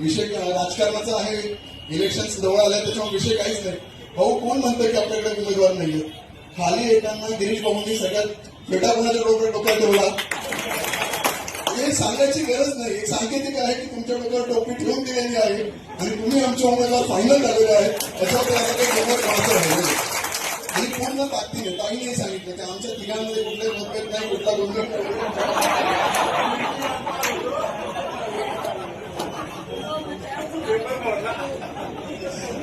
विषय राजकारणाचा आहे. इलेक्शन जवळ आल्या त्याच्यामुळे विषय काहीच नाही. भाऊ कोण म्हणतं की आपल्याकडे उमेदवार नाहीये? खाली येताना गिरीश भाऊंनी सगळ्यात फेटा कोणाच्या डोक्यात डोक्यात ठेवला? हे सांगायची गरज नाही. एक सांकेतिक आहे की तुमच्या डोक्यावर टोपी ठेवून दिलेली आहे आणि तुम्ही आमचे उमेदवार फायनल झालेले आहेत. त्याच्यावर आता नाही. आणि पूर्ण ताकदीने ताईने सांगितलं. की आमच्या तिघांमध्ये कुठले मतभेद नाही कुठला गोंधळ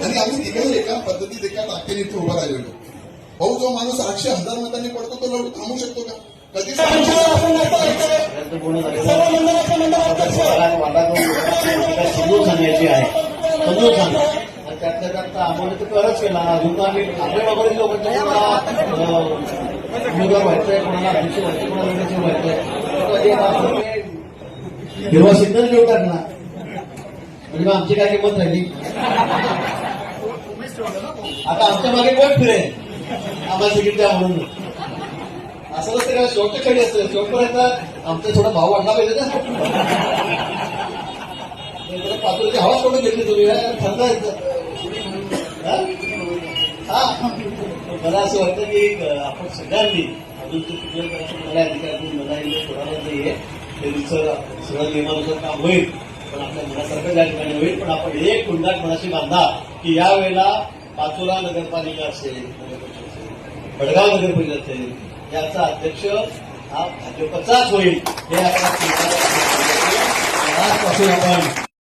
आणि आम्ही तिघही एका पद्धतीत एका ताकदीने इथे उभा राहिलेलो. भाऊ जो माणूस आठशे हजार मतांनी पडतो तो लढू थांबू शकतो का? कधीच. समजून सांगायची आहे समजून सांगा आणि त्यातल्या त्यात आम्हाला तर करच केला. अजून आम्ही आपल्या वगैरे लोक उमेदवार व्हायचंय कोणाला अध्यक्ष व्हायचं कोणाला अध्यक्ष व्हायचंय कधी हिरवा सिग्नल घेऊ टाकणार म्हणजे मग आमची काय किंमत राहिली? आता आमच्या मागे कोण फिरेल? आम्हाला तिकीट द्या म्हणून. असं नसतं का? शेवटच्या खेळी असतं. शेवटपर्यंत आमचा थोडा भाव वाढला पाहिजे ना. पातुरीची पातळीची हवा सोडून घेतली तुम्ही? ठरता येतं हा? मला असं वाटतं की आपण सगळ्यांनी अजून ते कुठल्याही प्रकारचं मला अधिकारातून मला येईल सोडायला नाहीये. त्यांचं सगळं नियमानुसार काम होईल. पण आपल्या मनासारखं या ठिकाणी होईल. पण आपण एक कुंडात मनाशी बांधा की यावेळेला पाचोरा नगरपालिका असेल बडगाव नगर असेल याचा अध्यक्ष हा भाजपचाच होईल हे आपण आजपासून आपण